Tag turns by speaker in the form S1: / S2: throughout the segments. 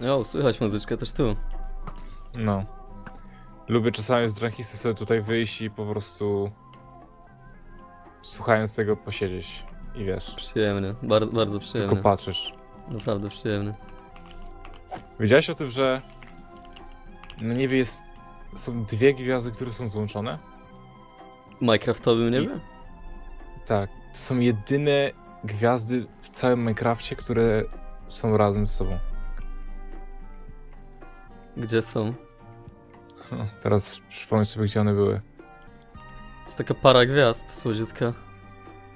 S1: Jo, słychać muzyczkę też tu.
S2: No. Lubię czasami z Dranchisy sobie tutaj wyjść i po prostu słuchając tego posiedzieć i wiesz,
S1: Przyjemnie, Bar bardzo
S2: tylko patrzysz.
S1: Naprawdę przyjemnie.
S2: Wiedziałeś o tym, że na niebie jest, są dwie gwiazdy, które są złączone?
S1: Minecraftowym niebie?
S2: Tak. To są jedyne gwiazdy w całym Minecrafcie, które są razem ze sobą.
S1: Gdzie są?
S2: Hm, Teraz przypomnę sobie, gdzie one były.
S1: To jest taka para gwiazd słodziutka.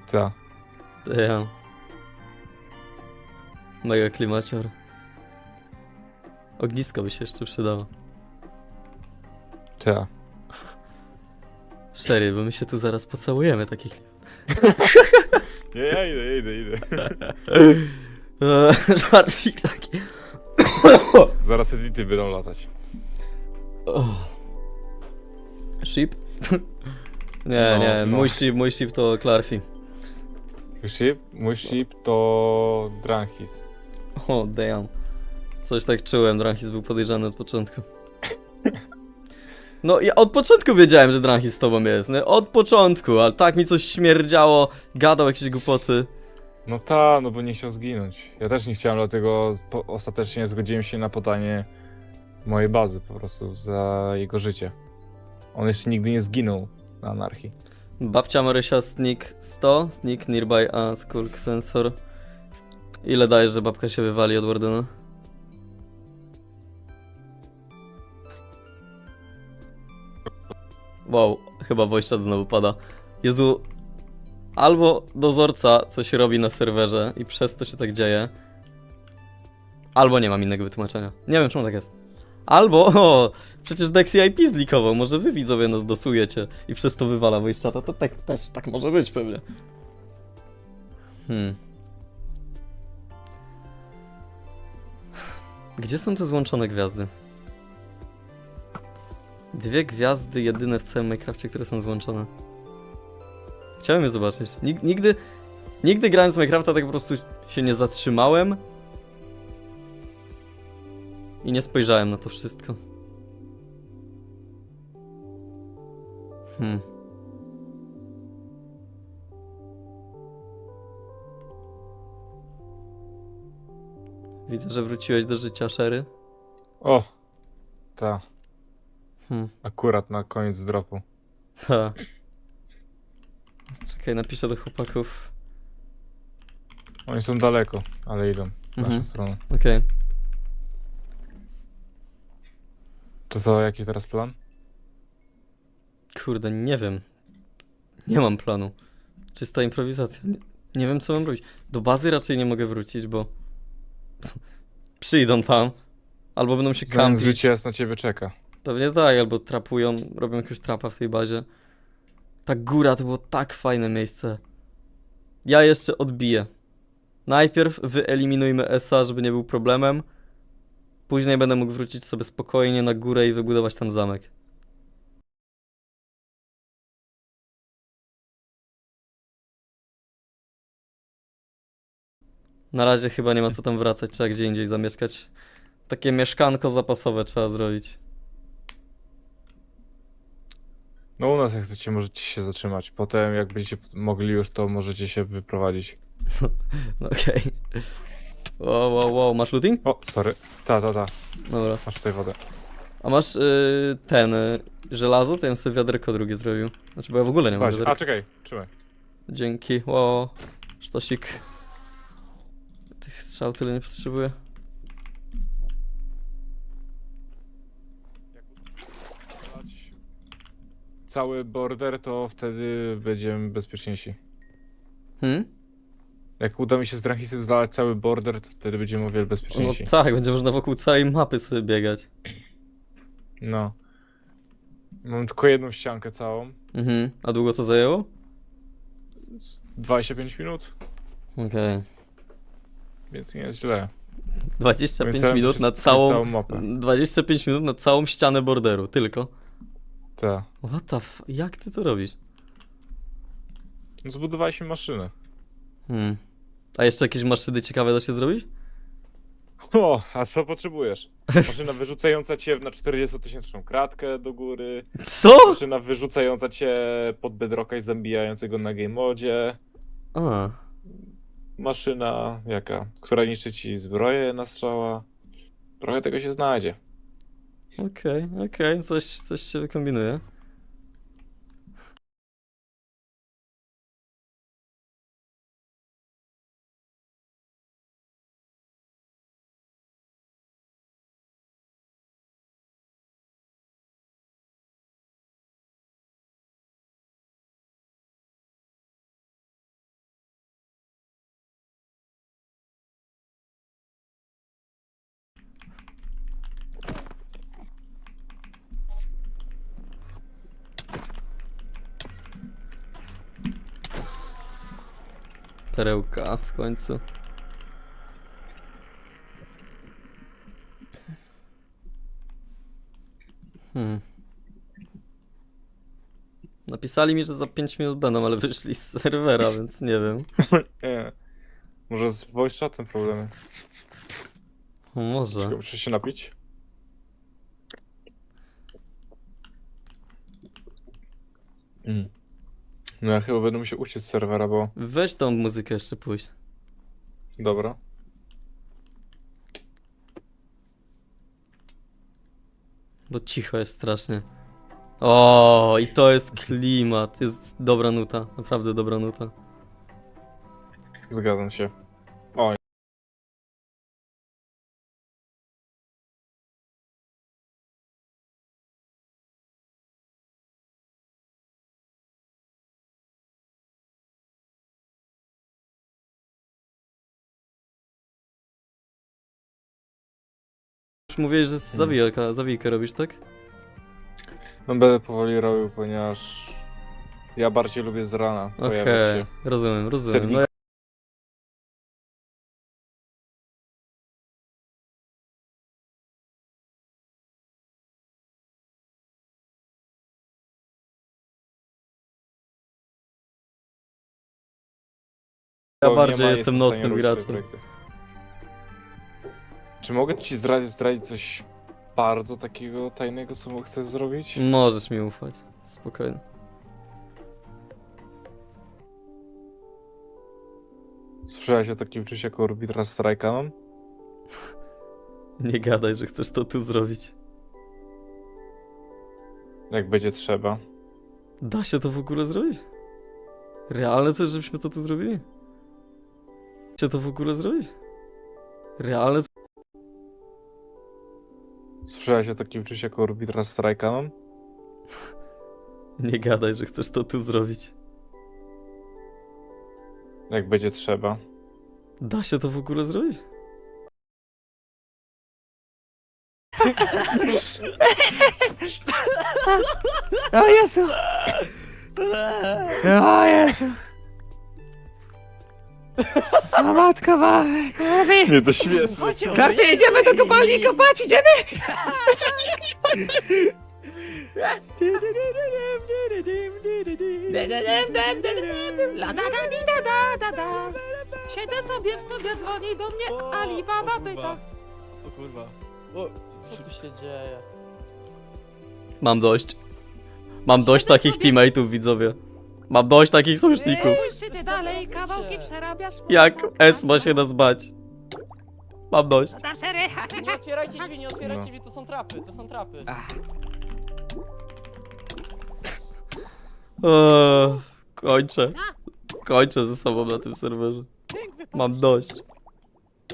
S2: Ta.
S1: Damn. Mega klimacior. Ognisko by się jeszcze przydało.
S2: Ta.
S1: Sherry, bo my się tu zaraz pocałujemy taki klip.
S2: Nie, ja idę, idę, idę.
S1: Eee, Żarcik taki.
S2: Zaraz edity będą latać.
S1: Oh. Sheep? nie,
S2: No,
S1: nie,
S2: no.
S1: mój sheep, mój sheep to Clarfi.
S2: Ship? Mój ship to Dranhis.
S1: O, damn. Coś tak czułem, Dranhis był podejrzany od początku. No, ja od początku wiedziałem, że Dranhis z tobą jest, nie? Od początku, ale tak mi coś śmierdziało, gadał jakieś głupoty.
S2: No ta, no bo nie chciał zginąć. Ja też nie chciałem, dlatego ostatecznie zgodziłem się na podanie mojej bazy po prostu za jego życie. On jeszcze nigdy nie zginął na anarchii.
S1: Babcia Marysia sneak 100, sneak nearby a skulk sensor. Ile dajesz, że babka się wywali od Wardena? Wow, chyba Wojszczat znowu pada. Jezu, albo dozorca coś robi na serwerze i przez to się tak dzieje, albo nie mam innego wytłumaczenia. Nie wiem, czemu tak jest. Albo, o, przecież Dexy IP zlikował, może wy widzowie nas dosujecie i przez to wywala Wojszczata, to tak, też tak może być pewnie. Hmm. Gdzie są te złączone gwiazdy? Dwie gwiazdy jedyne w całym Minecrafcie, które są złączone. Chciałem je zobaczyć. Nig nigdy, nigdy grając w Minecrafta tak po prostu się nie zatrzymałem i nie spojrzałem na to wszystko. Hmm. Widzę, że wróciłeś do życia, Sherry.
S2: O! Ta,
S1: Hmm.
S2: akurat na koniec dropu.
S1: Ha. Czekaj, napiszę do chłopaków.
S2: Oni są daleko, ale idą w naszą
S1: Mhm.
S2: stronę.
S1: Okej.
S2: To co, jaki teraz plan?
S1: Kurde, nie wiem. Nie mam planu. Czysta improwizacja. Nie, nie wiem, co mam robić. Do bazy raczej nie mogę wrócić, bo przyjdą tam. Albo będą się
S2: Znając
S1: kampić.
S2: życie na ciebie czeka.
S1: Pewnie tak, albo trapują, robią jakiegoś trapa w tej bazie. Ta góra to było tak fajne miejsce. Ja jeszcze odbiję. Najpierw wyeliminujmy Esa, żeby nie był problemem. Później będę mógł wrócić sobie spokojnie na górę i wybudować tam zamek. Na razie chyba nie ma co tam wracać, trzeba gdzie indziej zamieszkać. Takie mieszkanko zapasowe trzeba zrobić.
S2: No u nas jak chcecie możecie się zatrzymać. Potem jak będziecie mogli już, to możecie się wyprowadzić.
S1: No Okej. Wow, wow, wow, masz looting?
S2: O, sorry. Ta, ta, ta.
S1: Dobra.
S2: Masz tutaj wodę.
S1: A masz y, ten y, żelazo? To ja bym sobie wiaderko drugie zrobił. Znaczy, bo ja w ogóle nie mam
S2: Chodź. A,
S1: wiaderka.
S2: czekaj, trzymaj.
S1: Dzięki, wow. Sztosik. Tych strzał tyle nie potrzebuję.
S2: Cały border, to wtedy będziemy bezpieczniejsi.
S1: Hmm?
S2: Jak uda mi się z Dranhisem zalać cały border, to wtedy będziemy o wiele
S1: No
S2: bezpieczniejsi.
S1: tak, będzie można wokół całej mapy sobie biegać.
S2: No. Mam tylko jedną ściankę całą.
S1: Mhm. A długo to zajęło?
S2: Z 25 minut,
S1: Okej.
S2: więc nie jest źle.
S1: 25
S2: Myślałem,
S1: minut na całą
S2: mapę.
S1: 25 minut na całą ścianę borderu, tylko.
S2: Tak.
S1: What the f... Jak ty to robisz?
S2: Zbudowaliśmy maszynę.
S1: Hmm. A jeszcze jakieś maszyny ciekawe da się zrobić?
S2: O, a co potrzebujesz? Maszyna wyrzucająca cię na 40-tysięczną kratkę do góry,
S1: Co?
S2: maszyna wyrzucająca cię pod bedrocka i zabijającego na game modzie,
S1: A,
S2: maszyna jaka, która niszczy ci zbroję na strzała. Trochę tego się znajdzie.
S1: Okej, okej, coś, coś się wykombinuje. Perełka w końcu. Hmm. Napisali mi, że za 5 minut będą, ale wyszli z serwera, więc nie wiem.
S2: Nie. Może z voice chatem problemy.
S1: O, Może.
S2: Czekaj, Muszę się napić. No ja chyba będę musiał uciec z serwera, bo...
S1: Weź tą muzykę jeszcze pójść.
S2: Dobra.
S1: Bo cicho jest strasznie. O, i to jest klimat. Jest dobra nuta. Naprawdę dobra nuta.
S2: Zgadzam się.
S1: Już mówiłeś, że z zawijka, zawijkę robisz, tak?
S2: No będę powoli robił, ponieważ... Ja bardziej lubię z rana
S1: Okej,
S2: pojawiać się.
S1: rozumiem, rozumiem. No, ja- ja
S2: To
S1: bardziej jestem
S2: w stanie
S1: nocnym
S2: robić
S1: graczem.
S2: Czy mogę ci zdradzić, zdradzić coś bardzo takiego tajnego, co chcesz zrobić?
S1: Możesz mi ufać. Spokojnie.
S2: Słyszałeś o takim czymś jak Orbital Strike?
S1: Nie gadaj, że chcesz to tu zrobić.
S2: Jak będzie trzeba.
S1: Da się to w ogóle zrobić? Realne chcesz, żebyśmy to tu zrobili? Da się to w ogóle zrobić? Realne
S2: Słyszałeś o takim czymś jak Orbital Strike Cannon?
S1: Nie gadaj, że chcesz to tu zrobić.
S2: Jak będzie trzeba.
S1: Da się to w ogóle zrobić?
S3: O Jezu! O Jezu! O matko ma!
S2: Nie, to śmieszne.
S3: Karpi, idziemy do kopalni kopać, idziemy! Siedzę sobie w studio, dzwoni do mnie Alibaba pyta.
S4: O kurwa. O, co tu się dzieje?
S1: Mam dość. Mam dość takich teammateów, widzowie. Mam dość takich sojuszników.
S3: Czy ty dalej kawałki przerabiasz?
S1: Jak S ma się nas bać? Mam dość.
S3: Tam.
S4: Nie otwierajcie drzwi, nie otwierajcie
S2: No.
S4: drzwi, to są trapy, to są trapy.
S1: Eee, kończę. Kończę ze sobą na tym serwerze. Mam dość.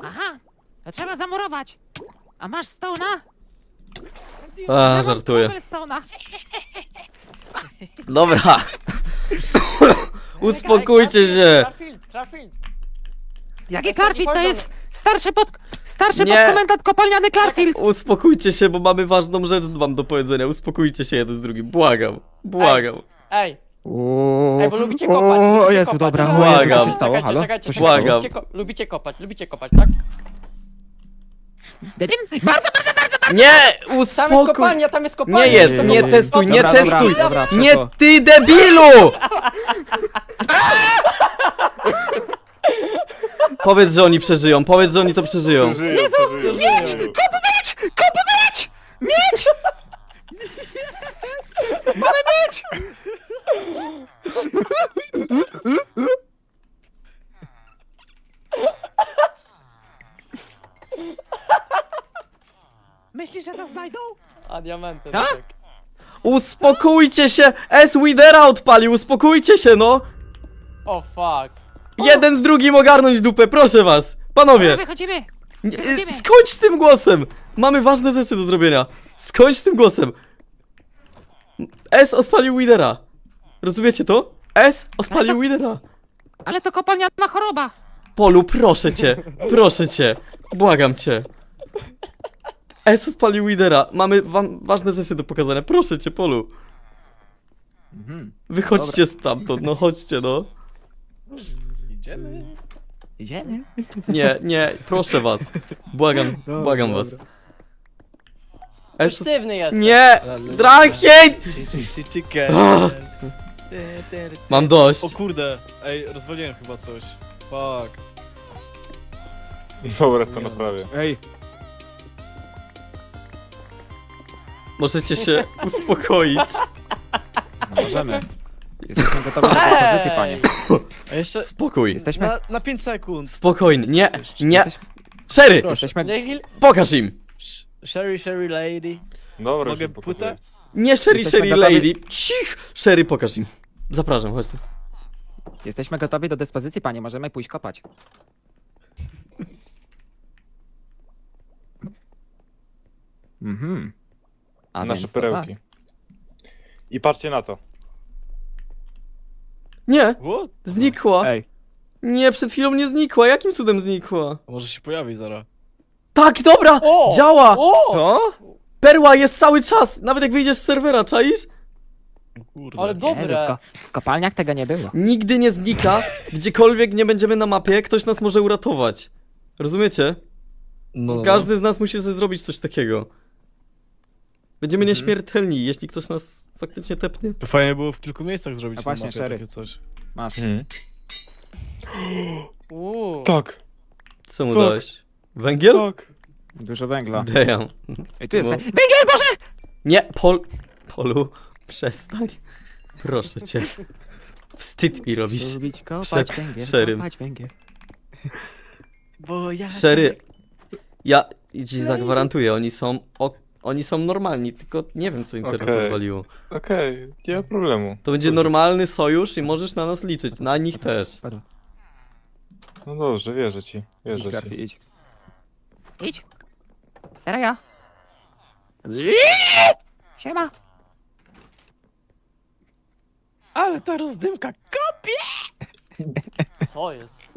S3: Aha, to trzeba zamurować. A masz stona?
S1: A, żartuję.
S3: Stona.
S1: Dobra. Uspokójcie się.
S4: Trafild, trafild.
S3: Jaki Clarfield? To jest starszy pod... Starszy
S1: Nie.
S3: podkomendant kopalniany Clarfield.
S1: Uspokójcie się, bo mamy ważną rzecz wam do powiedzenia. Uspokójcie się jeden z drugim. Błagam. Błagam.
S4: Ej,
S3: Uuu.
S4: ej, bo lubicie kopać.
S3: O
S4: lubicie
S3: Jezu,
S4: kopać.
S3: dobra, o Jezu, co
S1: Błagam.
S3: się stało?
S4: Czekajcie,
S3: Halo?
S4: czekajcie,
S3: Co się
S4: czekajcie.
S1: Błagam.
S4: Lubicie, ko lubicie kopać, lubicie kopać, tak?
S3: Bardzo, bardzo, bardzo, bardzo!
S1: Nie!
S4: Tam jest
S1: Uspokój.
S4: kopalnia, tam jest kopalnia.
S1: Nie jest,
S4: tam
S1: nie testuj, nie
S3: Dobra, dobra,
S1: testuj.
S3: dobra,
S1: Nie
S3: przeszło.
S1: ty debilu! Powiedz, że oni przeżyją, powiedz, że oni to przeżyją.
S2: Przeżyją, przeżyją.
S4: Mieć!
S3: Myślisz, że to znajdą?
S4: A diamenty,
S3: Tak?
S4: tak?
S1: Uspokójcie się! S Widera odpalił, uspokójcie się, no!
S4: O fuck.
S1: Jeden z drugim ogarnąć dupę, proszę was! Panowie!
S3: Wychodzimy!
S1: Nie,
S3: Wychodzimy.
S1: skończ z tym głosem! Mamy ważne rzeczy do zrobienia. Skończ z tym głosem. S odpalił Widera. Rozumiecie to? S odpalił Widera.
S3: Ale to kopalniana choroba!
S1: Polu, proszę cię, proszę cię, błagam cię. S odpalił Widera. Mamy wam ważne rzeczy do pokazania. Proszę cię, Polu.
S5: Mhm.
S1: Wychodźcie stamtąd, no chodźcie, no.
S5: Idziemy. Idziemy.
S1: Nie, nie, proszę was. Błagam,
S5: Dobra,
S1: błagam
S5: dobra.
S1: was. S...
S4: Sztywny jest.
S1: Nie! Drankień!
S5: Chicken.
S1: Mam dość.
S6: O kurde, ej, rozwaliłem chyba coś. Fuck.
S2: Dobra, to naprawię.
S5: Ej,
S1: Możecie się uspokoić.
S5: możemy. Jesteśmy gotowi do propozycji, panie.
S6: A jeszcze
S1: Spokój.
S5: Jesteśmy...
S6: na, na 5 sekund.
S1: Spokojnie. Nie, nie.
S5: Jesteśmy...
S1: Sherry!
S5: Jesteśmy...
S4: Niech
S1: Pokaż im!
S6: Sh- Sherry, Sherry Lady.
S2: Dobra,
S6: Mogę płytę?
S2: pokazuję.
S1: Nie Sherry,
S5: Jesteśmy
S1: Sherry
S5: gotowi.
S1: Lady. Cich! Sherry, pokaż im. Zapraszam, chodźcie.
S5: Jesteśmy gotowi do dyspozycji, panie. Możemy pójść kopać. Mhm. A
S2: Nasze
S5: więc to
S2: perełki.
S5: tak.
S2: I patrzcie na to.
S1: Nie,
S6: What?
S1: znikła.
S5: Ej,
S1: Nie, przed chwilą nie znikła. Jakim cudem znikła?
S6: A Może się pojawi zaraz.
S1: Tak, dobra!
S4: O!
S1: Działa!
S4: O!
S5: co?
S1: Perła jest cały czas! Nawet jak wyjdziesz z serwera, czaisz?
S6: O Kurde.
S4: Ale
S5: Jezu, w,
S4: dobre.
S5: ko w kopalniach tego nie było.
S1: Nigdy nie znika. Gdziekolwiek nie będziemy na mapie, ktoś nas może uratować. Rozumiecie?
S6: No, no.
S1: Każdy z nas musi sobie zrobić coś takiego. Będziemy
S5: Mhm.
S1: nieśmiertelni, jeśli ktoś nas faktycznie tepnie.
S6: To fajnie było w kilku miejscach zrobić
S5: A
S6: na
S5: właśnie,
S6: mapie
S5: Sherry.
S6: takie coś.
S5: Masz.
S2: Mhm.
S4: Uuu.
S2: Tak,
S1: Co mu
S6: Tak.
S1: dałeś? Węgiel?
S6: Tak.
S5: Dużo węgla.
S1: Damn.
S5: Ej, tu jest
S1: No.
S5: wę- Węgiel, Boże!
S1: Nie, Pol... Polu, przestań. Proszę cię. Wstyd mi robisz.
S5: Lubić kopać
S1: Przed
S5: węgiel,
S1: szerym.
S5: kopać węgiel.
S6: Bo ja...
S1: Sherry, ja ci zagwarantuję, oni są... O... Oni są normalni, tylko nie wiem co im teraz
S2: Okej.
S1: odwaliło.
S2: okej, nie ma problemu.
S1: To będzie normalny sojusz i możesz na nas liczyć, na nich też.
S2: No dobrze, wierzę ci,
S5: Idź,
S2: wierzę ci.
S5: Idź.
S3: Idź! Teraz ja. Siema!
S6: Ale ta rozdymka.
S4: Co jest?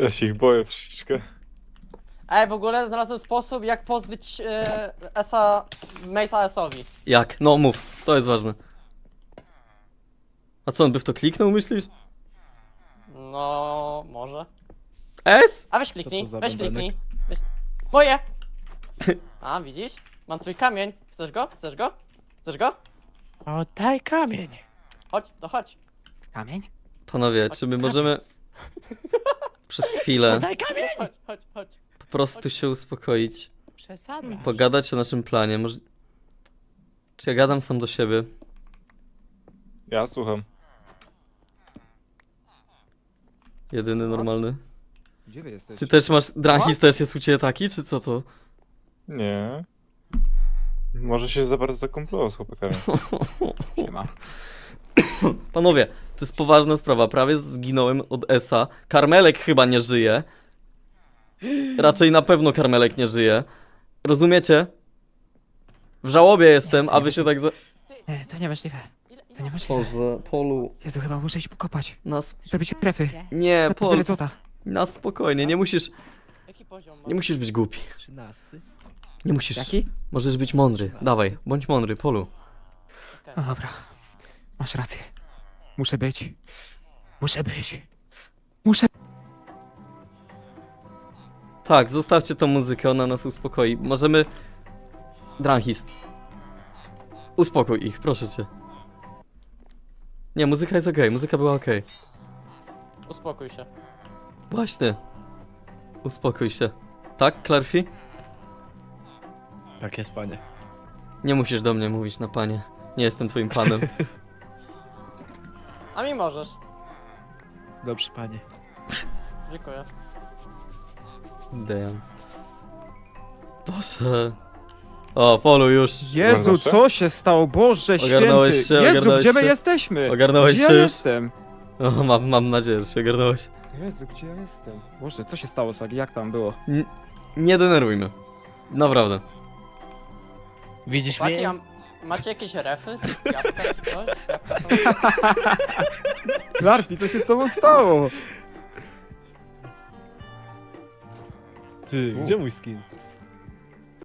S2: Ja się ich boję troszeczkę.
S4: Ej, w ogóle znalazłem sposób, jak pozbyć e, Esa, Mace'a S-owi.
S1: Jak? No mów, to jest ważne. A co, on by w to kliknął, myślisz?
S4: No, może.
S1: S?
S4: A weź kliknij,
S6: Co to za
S4: weź
S6: bębenek?
S4: kliknij. Weź... Moje! A, widzisz? Mam twój kamień. Chcesz go? Chcesz go? Chcesz go?
S6: O, daj kamień.
S4: Chodź, to chodź.
S3: Kamień?
S1: Panowie, czy my możemy przez chwilę
S6: Daj kamień!
S4: Chodź, chodź, chodź.
S1: Po prostu się uspokoić,
S6: Przesada.
S1: pogadać o naszym planie, może... Czy ja gadam sam do siebie?
S2: Ja słucham.
S1: Jedyny normalny.
S5: Gdzie wy jesteście?
S1: Ty też masz... Drachis też jest u ciebie taki, czy co to?
S2: Nie. Może się za bardzo zakomplował z chłopakami.
S5: Siema.
S1: Panowie, to jest poważna sprawa. Prawie zginąłem od Esa. Karmelek chyba nie żyje. Raczej na pewno Karmelek nie żyje. Rozumiecie? W żałobie jestem, a wy się tak za...
S3: Nie, to niemożliwe. To niemożliwe.
S1: Boże, Polu,
S3: Jezu, chyba muszę iść pokopać.
S1: na, sp...
S3: Zrobić trefy.
S1: Nie,
S3: Na
S1: Pol,
S3: 4 złota.
S1: na spokojnie, nie musisz...
S4: Jaki poziom ma?
S1: Nie musisz być głupi.
S6: 13.
S1: Nie musisz...
S3: Jaki?
S1: Możesz być mądry. Dawaj, bądź mądry, Polu.
S3: No dobra. Masz rację. Muszę być. Muszę być. Muszę...
S1: Tak, zostawcie tą muzykę, ona nas uspokoi. Możemy... Dranhis. Uspokój ich, proszę cię. Nie, muzyka jest okej, muzyka była okej.
S4: Uspokój się.
S1: Właśnie. Uspokój się. Tak, Clarfi?
S6: Tak jest, panie.
S1: Nie musisz do mnie mówić na panie. Nie jestem twoim panem.
S4: A mi możesz.
S6: Dobrze, panie.
S4: Dziękuję.
S1: Damn. Boże. O, Polu już.
S5: Jezu,
S2: się?
S5: co się stało? Boże
S1: Ogarnąłeś
S5: święty!
S1: się,
S5: Jezu,
S1: ogarnąłeś
S5: gdzie my
S1: się?
S5: jesteśmy?
S1: Ogarnąłeś
S5: gdzie
S1: się
S5: ja
S1: już?
S5: jestem?
S1: O, mam, mam nadzieję, że się ogarnąłeś.
S5: Jezu, gdzie ja jestem? Boże, co się stało, Sagi? Jak tam było?
S1: N- nie denerwujmy. Naprawdę.
S6: Widzisz
S4: Chłopaki,
S6: mnie?
S4: a macie jakieś refy? Jabłka czy coś? Jabłka są...
S5: Larfi, co się z tobą stało?
S6: Ty, gdzie mój skin?